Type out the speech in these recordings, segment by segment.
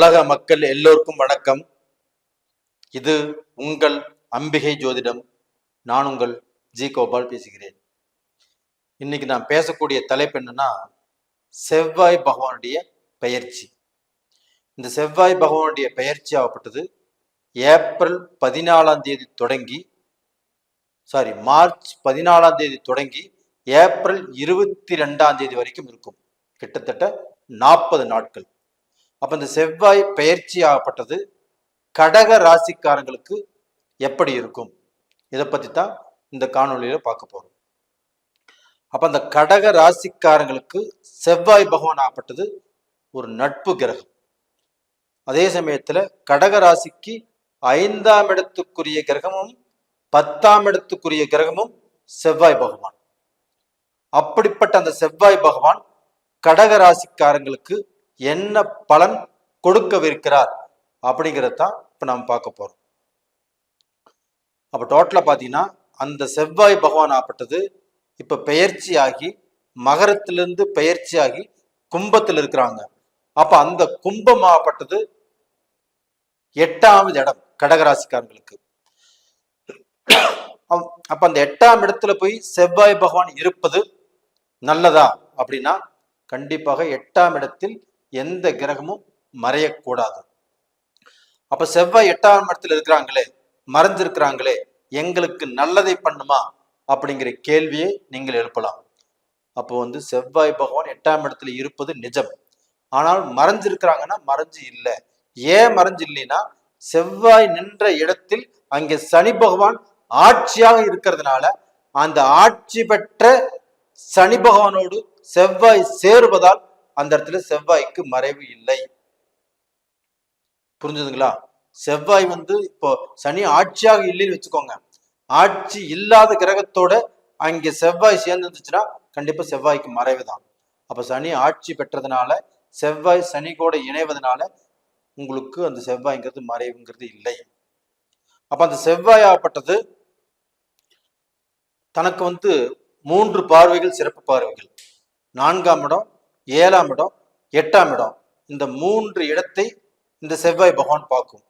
உலக மக்கள் எல்லோருக்கும் வணக்கம். இது உங்கள் அம்பிகை ஜோதிடம். நான் உங்கள் ஜி கோபால் பேசுகிறேன். இன்னைக்கு நான் பேசக்கூடிய தலைப்பு என்னன்னா செவ்வாய் பகவானுடைய பெயர்ச்சி. இந்த செவ்வாய் பகவானுடைய பெயர்ச்சி ஆகப்பட்டது ஏப்ரல் பதினாலாம் தேதி தொடங்கி சாரி மார்ச் பதினாலாம் தேதி தொடங்கி ஏப்ரல் இருபத்தி ரெண்டாம் தேதி வரைக்கும் இருக்கும். கிட்டத்தட்ட நாற்பது நாட்கள். அப்ப இந்த செவ்வாய் பெயர்ச்சி ஆகப்பட்டது. கடக ராசிக்காரங்களுக்கு எப்படி இருக்கும்? இதை பத்தி தான் இந்த காணொளியில பார்க்க போறோம். அப்ப அந்த கடக ராசிக்காரங்களுக்கு செவ்வாய் பகவான் ஆகப்பட்டது ஒரு நட்பு கிரகம். அதே சமயத்துல கடக ராசிக்கு ஐந்தாம் இடத்துக்குரிய கிரகமும் பத்தாம் இடத்துக்குரிய கிரகமும் செவ்வாய் பகவான். அப்படிப்பட்ட அந்த செவ்வாய் பகவான் கடக ராசிக்காரங்களுக்கு என்ன பலன் கொடுக்கவிருக்கிறார் அப்படிங்கிறத தான் இப்ப நம்ம பார்க்க போறோம். அப்ப டோட்டலா பாத்தீங்கன்னா அந்த செவ்வாய் பகவான் ஆப்பட்டது இப்ப பெயர்ச்சி ஆகி மகரத்திலிருந்து பெயர்ச்சி ஆகி கும்பத்தில் இருக்கிறாங்க. அப்ப அந்த கும்பம் ஆகப்பட்டது எட்டாவது இடம் கடகராசிக்காரங்களுக்கு. அப்ப அந்த எட்டாம் இடத்துல போய் செவ்வாய் பகவான் இருப்பது நல்லதா அப்படின்னா கண்டிப்பாக எட்டாம் இடத்தில் எந்த கிரகமும் மறையக்கூடாது. அப்ப செவ்வாய் எட்டாம் இடத்துல இருக்கிறாங்களே மறைஞ்சிருக்கிறாங்களே எங்களுக்கு நல்லதை பண்ணுமா? அப்படிங்கிற கேள்வியை நீங்கள் எழுப்பலாம். அப்போ வந்து செவ்வாய் பகவான் எட்டாம் இடத்துல இருப்பது நிஜம். ஆனால் மறைஞ்சிருக்கிறாங்கன்னா மறைஞ்சு இல்லை. ஏன் மறைஞ்சு இல்லைன்னா செவ்வாய் நின்ற இடத்தில் அங்கே சனி பகவான் ஆட்சியாக இருக்கிறதுனால அந்த ஆட்சி பெற்ற சனி பகவானோடு செவ்வாய் சேருவதால் அந்த இடத்துல செவ்வாய்க்கு மறைவு இல்லை. புரிஞ்சுதுங்களா? செவ்வாய் வந்து இப்போ சனி ஆட்சியாக இல்லைன்னு வச்சுக்கோங்க. ஆட்சி இல்லாத கிரகத்தோட அங்கே செவ்வாய் சேர்ந்து இருந்துச்சுன்னா கண்டிப்பா செவ்வாய்க்கு மறைவு தான். அப்ப சனி ஆட்சி பெற்றதுனால செவ்வாய் சனி கூட இணைவதனால உங்களுக்கு அந்த செவ்வாய்ங்கிறது மறைவுங்கிறது இல்லை. அப்ப அந்த செவ்வாயாகப்பட்டது தனக்கு வந்து மூன்று பார்வைகள் சிறப்பு பார்வைகள். நான்காம் இடம் ஏழாம் இடம் எட்டாம் இடம். இந்த மூன்று இடத்தை இந்த செவ்வாய் பகவான் பார்க்கும்.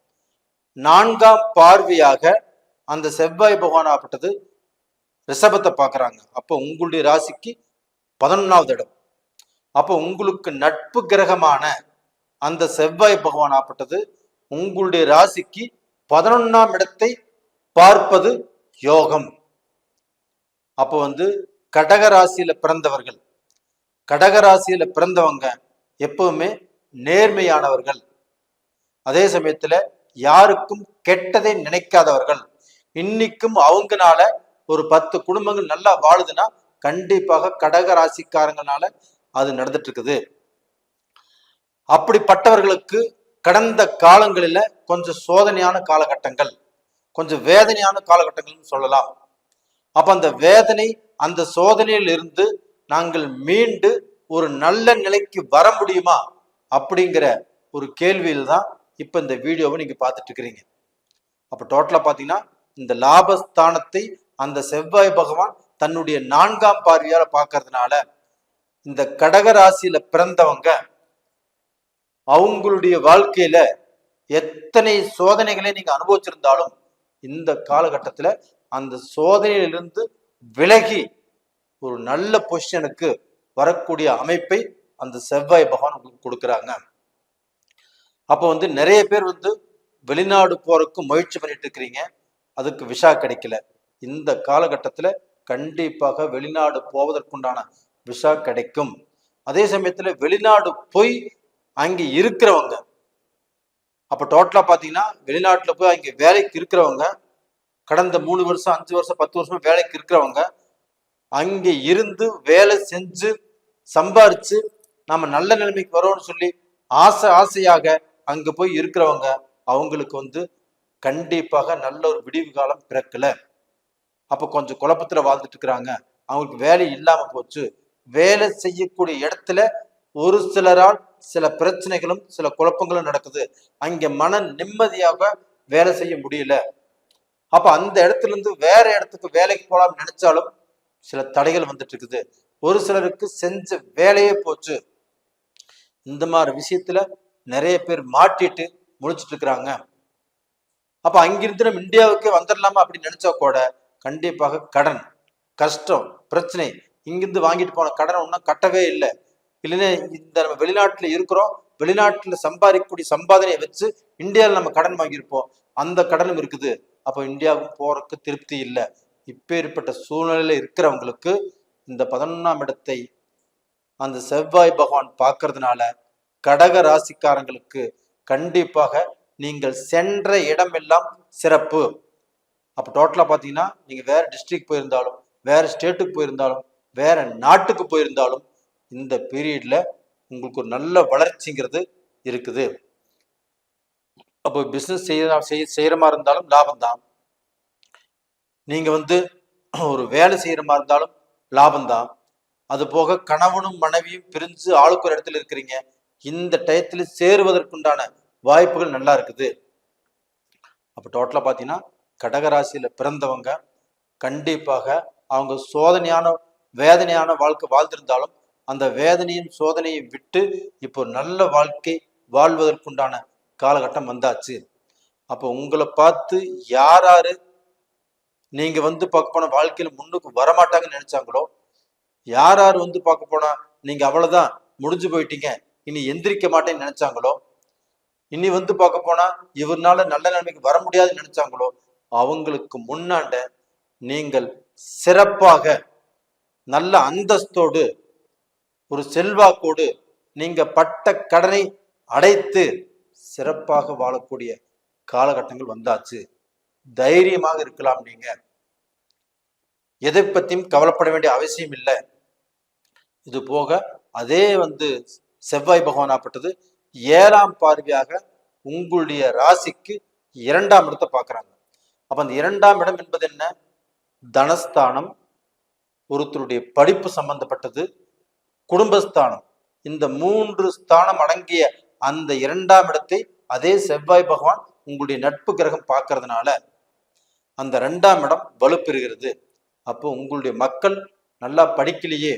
நான்காம் பார்வையாக அந்த செவ்வாய் பகவான் ஆகப்பட்டது ரிஷபத்தை பார்க்கறாங்க. அப்போ உங்களுடைய ராசிக்கு பதினொன்னாவது இடம். அப்போ உங்களுக்கு நட்பு கிரகமான அந்த செவ்வாய் பகவான் ஆப்பட்டது உங்களுடைய ராசிக்கு பதினொன்றாம் இடத்தை பார்ப்பது யோகம். அப்போ வந்து கடக ராசியில பிறந்தவர்கள் கடக ராசியில பிறந்தவங்க எப்பவுமே நேர்மையானவர்கள். அதே சமயத்துல யாருக்கும் கெட்டதை நினைக்காதவர்கள். இன்னைக்கும் அவங்கனால ஒரு பத்து குடும்பங்கள் நல்லா வாழுதுன்னா கண்டிப்பாக கடக ராசிக்காரங்கனால அது நடந்துட்டு இருக்குது அப்படிப்பட்டவர்களுக்கு கடந்த காலங்களில கொஞ்சம் சோதனையான காலகட்டங்கள் கொஞ்சம் வேதனையான காலகட்டங்கள்னு சொல்லலாம். அப்ப அந்த வேதனை அந்த சோதனையில் இருந்து நாங்கள் மீண்டு ஒரு நல்ல நிலைக்கு வர முடியுமா? அப்படிங்கிற ஒரு கேள்வியில் தான் இப்போ இந்த வீடியோவை நீங்கள் பார்த்துட்டு இருக்கிறீங்க அப்போ டோட்டலாக பார்த்தீங்கன்னா இந்த லாபஸ்தானத்தை அந்த செவ்வாய் பகவான் தன்னுடைய நான்காம் பார்வையால் பார்க்கறதுனால இந்த கடகராசியில பிறந்தவங்க அவங்களுடைய வாழ்க்கையில எத்தனை சோதனைகளை நீங்க அனுபவிச்சிருந்தாலும் இந்த காலகட்டத்துல அந்த சோதனையிலிருந்து விலகி ஒரு நல்ல பொசிஷனுக்கு வரக்கூடிய அமைப்பை அந்த செவ்வாய் பகவான் உங்களுக்கு கொடுக்குறாங்க. அப்போ வந்து நிறைய பேர் வந்து வெளிநாடு போறதுக்கு முயற்சி பண்ணிட்டு இருக்கிறீங்க. அதுக்கு விசா கிடைக்கல. இந்த காலகட்டத்துல கண்டிப்பாக வெளிநாடு போவதற்குண்டான விசா கிடைக்கும். அதே சமயத்துல வெளிநாடு போய் அங்கே இருக்கிறவங்க அப்போ டோட்டலா பார்த்தீங்கன்னா வெளிநாட்டில் போய் அங்கே வேலைக்கு இருக்கிறவங்க கடந்த மூணு வருஷம் அஞ்சு வருஷம் பத்து வருஷமா வேலைக்கு இருக்கிறவங்க அங்க இருந்து வேலை செஞ்சு சம்பாரிச்சு நம்ம நல்ல நிலைமைக்கு வரோம்னு சொல்லி ஆசை ஆசையாக அங்க போய் இருக்கிறவங்க அவங்களுக்கு வந்து கண்டிப்பாக நல்ல ஒரு விடிவு காலம் பிறக்கல. அப்ப கொஞ்சம் குழப்பத்துல வாழ்ந்துட்டு இருக்கிறாங்க. அவங்களுக்கு வேலை இல்லாம போச்சு. வேலை செய்யக்கூடிய இடத்துல ஒரு சிலரால் சில பிரச்சனைகளும் சில குழப்பங்களும் நடக்குது. அங்க மன நிம்மதியாக வேலை செய்ய முடியல. அப்ப அந்த இடத்துல இருந்து வேற இடத்துக்கு வேலைக்கு போகலாம்னு நினைச்சாலும் சில தடைகள் வந்துட்டு இருக்குது ஒரு சிலருக்கு செஞ்ச வேலையே போச்சு. இந்த மாதிரி விஷயத்துல நிறைய பேர் மாட்டிட்டு முழிச்சிட்டு இருக்கிறாங்க அப்ப அங்கிருந்து நம்ம இந்தியாவுக்கே வந்துடலாமா அப்படின்னு நினைச்சா கூட கண்டிப்பாக கடன் கஷ்டம் பிரச்சனை இங்கிருந்து வாங்கிட்டு போன கடன் ஒன்றும் கட்டவே இல்லை. இல்லைன்னா இந்த நம்ம வெளிநாட்டுல இருக்கிறோம் வெளிநாட்டுல சம்பாதிக்கக்கூடிய சம்பாதனையை வச்சு இந்தியாவில் நம்ம கடன் வாங்கியிருப்போம். அந்த கடனும் இருக்குது. அப்போ இந்தியாவுக்கு போறதுக்கு திருப்தி இல்லை. இப்பேற்பட்ட சூழ்நிலையில இருக்கிறவங்களுக்கு இந்த பதினொன்றாம் இடத்தை அந்த செவ்வாய் பகவான் பார்க்கறதுனால கடக ராசிக்காரங்களுக்கு கண்டிப்பாக நீங்கள் சென்ற இடமெல்லாம் சிறப்பு. அப்போ டோட்டலாக பார்த்தீங்கன்னா நீங்கள் வேற டிஸ்ட்ரிக்ட் போயிருந்தாலும் வேற ஸ்டேட்டுக்கு போயிருந்தாலும் வேற நாட்டுக்கு போயிருந்தாலும் இந்த பீரியட்ல உங்களுக்கு ஒரு நல்ல வளர்ச்சிங்கிறது இருக்குது. அப்போ பிஸ்னஸ் செய்ய செய்ய செய்கிற மாதிரி இருந்தாலும் லாபம் தான் நீங்கள் வந்து ஒரு வேலை செய்கிற மாதிரி இருந்தாலும் லாபம்தான். அது போக கணவனும் மனைவியும் பிரிஞ்சு ஆளுக்கு ஒரு இடத்துல இருக்கிறீங்க. இந்த டயத்துல சேருவதற்குண்டான வாய்ப்புகள் நல்லா இருக்குது. அப்போ டோட்டலாக பார்த்தீங்கன்னா கடகராசியில பிறந்தவங்க கண்டிப்பாக அவங்க சோதனையான வேதனையான வாழ்க்கை வாழ்ந்திருந்தாலும் அந்த வேதனையும் சோதனையும் விட்டு இப்போ நல்ல வாழ்க்கை வாழ்வதற்குண்டான காலகட்டம் வந்தாச்சு. அப்போ உங்களை பார்த்து யார் யாரு நீங்க வந்து பார்க்க போனா வாழ்க்கையில முன்னுக்கு வரமாட்டாங்கன்னு நினைச்சாங்களோ? யார் யார் வந்து பார்க்க போனா நீங்க அவ்வளவுதான் முடிஞ்சு போயிட்டீங்க இனி எந்திரிக்க மாட்டேன்னு நினைச்சாங்களோ? இனி வந்து பார்க்க போனா இவர்னால நல்ல நிலைமைக்கு வர முடியாதுன்னு நினைச்சாங்களோ? அவங்களுக்கு முன்னாண்ட நீங்கள் சிறப்பாக நல்ல அந்தஸ்தோடு ஒரு செல்வாக்கோடு நீங்க பட்ட கடனை அடைத்து சிறப்பாக வாழக்கூடிய காலகட்டங்கள் வந்தாச்சு. தைரியமாக இருக்கலாம் நீங்க. எதை பத்தியும் கவலைப்பட வேண்டிய அவசியம் இல்லை. இது போக அதே வந்து செவ்வாய் பகவானாப்பட்டது ஏழாம் பார்வையாக உங்களுடைய ராசிக்கு இரண்டாம் இடத்தை பார்க்கறாங்க. அப்ப அந்த இரண்டாம் இடம் என்பது என்ன? தனஸ்தானம் ஒருத்தருடைய படிப்பு சம்பந்தப்பட்டது குடும்பஸ்தானம். இந்த மூன்று ஸ்தானம் அடங்கிய அந்த இரண்டாம் இடத்தை அதே செவ்வாய் பகவான் உங்களுடைய நட்பு கிரகம் பார்க்கறதுனால அந்த ரெண்டாம் இடம் வலுப்பெறுகிறது. அப்போ உங்களுடைய மக்கள் நல்லா படிக்கலையே.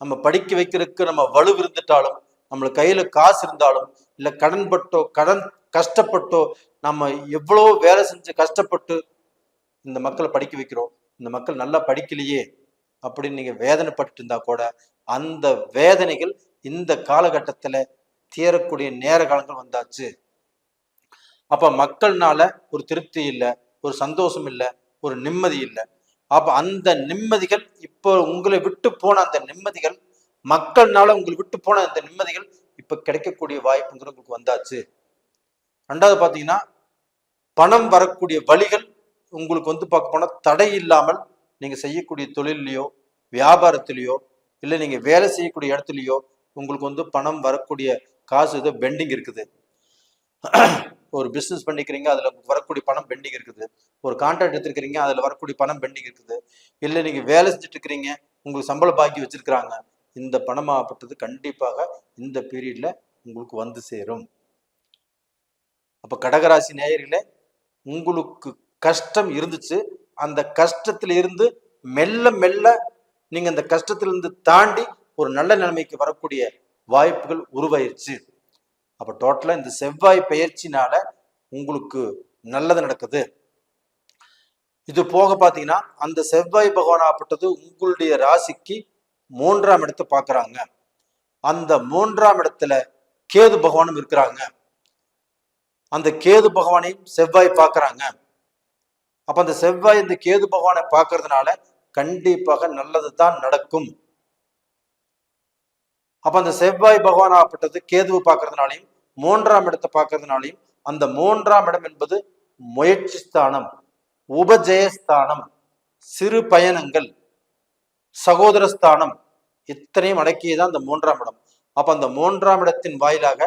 நம்ம படிக்க வைக்கிறதுக்கு நம்ம வலு இருந்துட்டாலும் நம்மளுக்கு கையில காசு இருந்தாலும் இல்லை கடன் பட்டோ கடன் கஷ்டப்பட்டோ நம்ம எவ்வளோ வேலை செஞ்சு கஷ்டப்பட்டு இந்த மக்களை படிக்க வைக்கிறோம். இந்த மக்கள் நல்லா படிக்கலையே அப்படின்னு நீங்க வேதனைப்பட்டு இருந்தா கூட அந்த வேதனைகள் இந்த காலகட்டத்துல தீரக்கூடிய நேர காலங்கள் வந்தாச்சு. அப்ப மக்கள்னால ஒரு திருப்தி இல்லை. ஒரு சந்தோஷம் இல்லை ஒரு நிம்மதி இல்லை. அப்போ அந்த நிம்மதிகள் இப்போ உங்களை விட்டு போன அந்த நிம்மதிகள் மக்கள்னால உங்களை விட்டு போன அந்த நிம்மதிகள் இப்போ கிடைக்கக்கூடிய வாய்ப்புங்கிற உங்களுக்கு வந்தாச்சு. ரெண்டாவது பார்த்தீங்கன்னா பணம் வரக்கூடிய வழிகள் உங்களுக்கு வந்து பார்க்க போனால் தடை இல்லாமல் நீங்கள் செய்யக்கூடிய தொழிலையோ வியாபாரத்திலேயோ இல்லை நீங்கள் வேலை செய்யக்கூடிய இடத்துலையோ உங்களுக்கு வந்து பணம் வரக்கூடிய காசு ஏதோ பெண்டிங் இருக்குது. ஒரு பிஸ்னஸ் பண்ணிக்கிறீங்க அதுல வரக்கூடிய பணம் பெண்டிங் இருக்குது. ஒரு கான்ட்ராக்ட் எடுத்துருக்கிறீங்க அதுல வரக்கூடிய பணம் பெண்டிங் இருக்குது. இல்லை நீங்க வேலை செஞ்சுட்டு இருக்கிறீங்க உங்களுக்கு சம்பள பாக்கி வச்சிருக்கிறாங்க இந்த பணமாகப்பட்டது கண்டிப்பாக இந்த பீரியட்ல உங்களுக்கு வந்து சேரும். அப்போ கடகராசி நேயர்களே உங்களுக்கு கஷ்டம் இருந்துச்சு அந்த கஷ்டத்துல இருந்து மெல்ல மெல்ல நீங்க அந்த கஷ்டத்திலிருந்து தாண்டி ஒரு நல்ல நிலைமைக்கு வரக்கூடிய வாய்ப்புகள் உருவாயிருச்சு. அப்போ டோட்டலா இந்த செவ்வாய் பயிற்சினால உங்களுக்கு நல்லது நடக்குது. இது போக பார்த்தீங்கன்னா அந்த செவ்வாய் பகவானாகப்பட்டது உங்களுடைய ராசிக்கு மூன்றாம் இடத்தை பார்க்கறாங்க அந்த மூன்றாம் இடத்துல கேது பகவானும் இருக்கிறாங்க. அந்த கேது பகவானையும் செவ்வாய் பார்க்குறாங்க அப்போ அந்த செவ்வாய் இந்த கேது பகவானை பார்க்கறதுனால கண்டிப்பாக நல்லது தான் நடக்கும். அப்ப அந்த செவ்வாய் பகவான் ஆகப்பட்டது கேதுவை பார்க்கறதுனாலையும் மூன்றாம் இடத்தை பார்க்கறதுனாலையும் அந்த மூன்றாம் இடம் என்பது முயற்சி ஸ்தானம் உபஜெயஸ்தானம் சிறு பயணங்கள் சகோதர ஸ்தானம் இத்தனையும் அடக்கியதான் அந்த மூன்றாம் இடம். அப்ப அந்த மூன்றாம் இடத்தின் வாயிலாக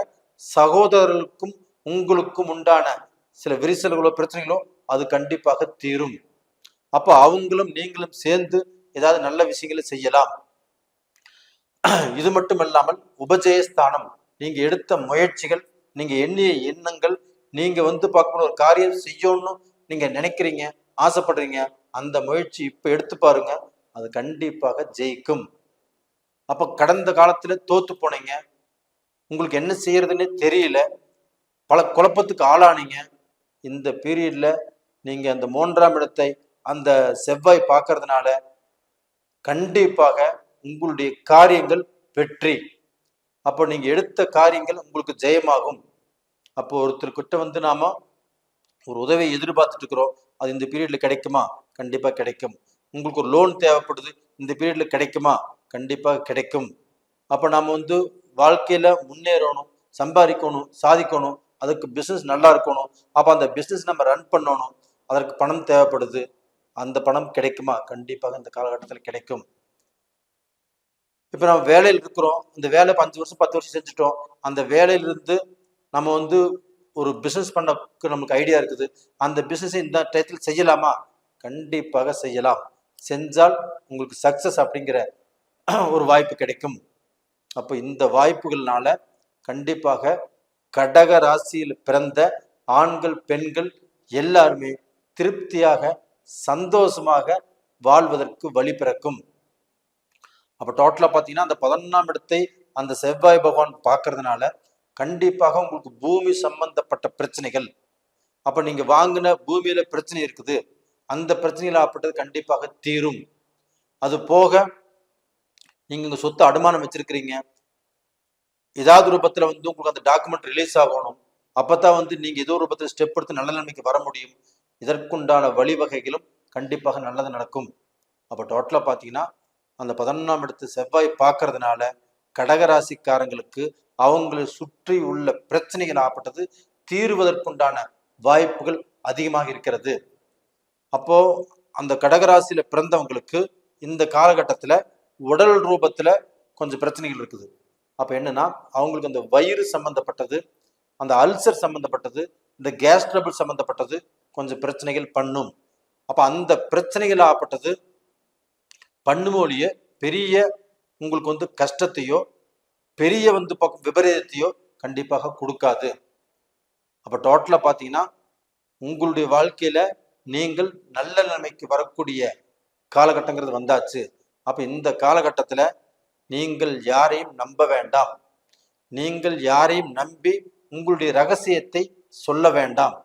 சகோதரர்களுக்கும் உங்களுக்கும் உண்டான சில விரிசல்களோ பிரச்சனைகளோ அது கண்டிப்பாக தீரும். அப்ப அவங்களும் நீங்களும் சேர்ந்து ஏதாவது நல்ல விஷயங்களை செய்யலாம். இது மட்டும் இல்லாமல் உபஜயஸ்தானம் நீங்க எடுத்த முயற்சிகள் நீங்க எண்ணிய எண்ணங்கள் நீங்க வந்து பார்க்கணும் ஒரு காரியம் செய்யணும்னு நீங்க நினைக்கிறீங்க ஆசைப்படுறீங்க அந்த முயற்சி இப்ப எடுத்து பாருங்க அது கண்டிப்பாக ஜெயிக்கும். அப்ப கடந்த காலத்துல தோத்து போனீங்க. உங்களுக்கு என்ன செய்யறதுன்னு தெரியல. பல குழப்பத்துக்கு ஆளானீங்க. இந்த பீரியட்ல நீங்க அந்த மூன்றாம் இடத்தை அந்த செவ்வாய் பார்க்கறதுனால கண்டிப்பாக உங்களுடைய காரியங்கள் வெற்றி. அப்போ நீங்கள் எடுத்த காரியங்கள் உங்களுக்கு ஜெயமாகும். அப்போ ஒருத்தர்கிட்ட வந்து நாம ஒரு உதவியை எதிர்பார்த்துட்டு இருக்கிறோம். அது இந்த பீரியட்ல கிடைக்குமா? கண்டிப்பாக கிடைக்கும். உங்களுக்கு ஒரு லோன் தேவைப்படுது. இந்த பீரியட்ல கிடைக்குமா? கண்டிப்பாக கிடைக்கும். அப்போ நாம வந்து வாழ்க்கையில முன்னேறணும் சம்பாதிக்கணும் சாதிக்கணும். அதுக்கு பிஸ்னஸ் நல்லா இருக்கணும். அப்போ அந்த பிஸ்னஸ் நம்ம ரன் பண்ணணும். அதற்கு பணம் தேவைப்படுது. அந்த பணம் கிடைக்குமா? கண்டிப்பாக இந்த காலகட்டத்தில் கிடைக்கும். இப்போ நம்ம வேலையில் இருக்கிறோம். இந்த வேலை அஞ்சு வருஷம் பத்து வருஷம் செஞ்சுட்டோம். அந்த வேலையிலிருந்து நம்ம வந்து ஒரு பிஸ்னஸ் பண்ணக்கு நமக்கு ஐடியா இருக்குது. அந்த பிஸ்னஸை இந்த டயத்தில் செய்யலாமா? கண்டிப்பாக செய்யலாம். செஞ்சால் உங்களுக்கு சக்சஸ் அப்படிங்கிற ஒரு வாய்ப்பு கிடைக்கும். அப்போ இந்த வாய்ப்புகள்னால கண்டிப்பாக கடக ராசியில் பிறந்த ஆண்கள் பெண்கள் எல்லாருமே திருப்தியாக சந்தோஷமாக வாழ்வதற்கு வழி பிறக்கும். அப்போ டோட்டலாக பார்த்தீங்கன்னா அந்த பதினொன்றாம் இடத்தை அந்த செவ்வாய் பகவான் பார்க்கறதுனால கண்டிப்பாக உங்களுக்கு பூமி சம்பந்தப்பட்ட பிரச்சனைகள். அப்போ நீங்கள் வாங்கின பூமியில் பிரச்சனை இருக்குது. அந்த பிரச்சனைகள் ஆப்பட்டது கண்டிப்பாக தீரும். அது போக நீங்கள் இங்கே சொத்து அடமானம் வச்சிருக்கிறீங்க. ஏதாவது ரூபத்தில் வந்து உங்களுக்கு அந்த டாக்குமெண்ட் ரிலீஸ் ஆகணும். அப்போ தான் வந்து நீங்கள் ஏதோ ரூபத்தில் ஸ்டெப் எடுத்து நல்ல நிலைமைக்கு வர முடியும். இதற்குண்டான வழிவகைகளும் கண்டிப்பாக நல்லது நடக்கும். அப்போ டோட்டலாக பார்த்தீங்கன்னா அந்த பதினொன்றாம் இடத்து செவ்வாய் பார்க்கறதுனால கடகராசிக்காரங்களுக்கு அவங்களை சுற்றி உள்ள பிரச்சனைகள் ஆப்பட்டது தீர்வதற்குண்டான வாய்ப்புகள் அதிகமாக இருக்கிறது. அப்போ அந்த கடகராசியில பிறந்தவங்களுக்கு இந்த காலகட்டத்துல உடல் ரூபத்துல கொஞ்சம் பிரச்சனைகள் இருக்குது. அப்ப என்னன்னா அவங்களுக்கு அந்த வயிறு சம்பந்தப்பட்டது அந்த அல்சர் சம்பந்தப்பட்டது இந்த கேஸ் ட்ரபிள் சம்பந்தப்பட்டது கொஞ்சம் பிரச்சனைகள் பண்ணும். அப்ப அந்த பிரச்சனைகள் ஆப்பட்டது பண்ணுமொழிய பெரிய உங்களுக்கு வந்து கஷ்டத்தையோ பெரிய வந்து பக்கம் விபரீதத்தையோ கண்டிப்பாக கொடுக்காது. அப்போ டோட்டலாக பார்த்தீங்கன்னா உங்களுடைய வாழ்க்கையில் நீங்கள் நல்ல நிலைமைக்கு வரக்கூடிய காலகட்டங்கிறது வந்தாச்சு. அப்போ இந்த காலகட்டத்தில் நீங்கள் யாரையும் நம்ப வேண்டாம். நீங்கள் யாரையும் நம்பி உங்களுடைய ரகசியத்தை சொல்ல வேண்டாம்.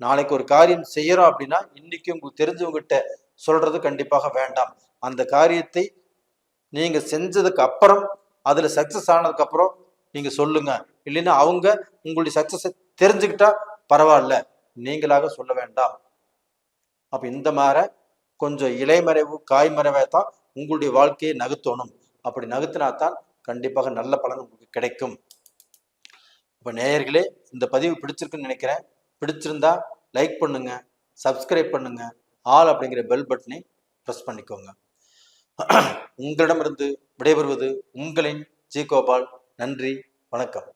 நாளைக்கு ஒரு காரியம் செய்கிறோம் அப்படின்னா இன்னைக்கு உங்களுக்கு தெரிஞ்சவங்ககிட்ட சொல்றது கண்டிப்பாக வேண்டாம். அந்த காரியத்தை நீங்க செஞ்சதுக்கு அப்புறம் அதுல சக்சஸ் ஆனதுக்கு அப்புறம் நீங்க சொல்லுங்க. இல்லைன்னா அவங்க உங்களுடைய சக்சஸை தெரிஞ்சுக்கிட்டா பரவாயில்ல. நீங்களாக சொல்ல வேண்டாம். அப்ப இந்த மாதிரி கொஞ்சம் இலைமறைவு காய்மறைவை தான் உங்களுடைய வாழ்க்கையை நகர்த்தணும். அப்படி நகர்த்தினா தான் கண்டிப்பாக நல்ல பலன் உங்களுக்கு கிடைக்கும். இப்போ நேயர்களே இந்த பதிவு பிடிச்சிருக்குன்னு நினைக்கிறேன். பிடிச்சிருந்தா லைக் பண்ணுங்க சப்ஸ்கிரைப் பண்ணுங்க. ஆல் அப்படிங்கிற பெல் பட்டனை ப்ரெஸ் பண்ணிக்கோங்க. உங்களிடமிருந்து விடைபெறுவது உங்களின் ஜி கோபால். நன்றி வணக்கம்.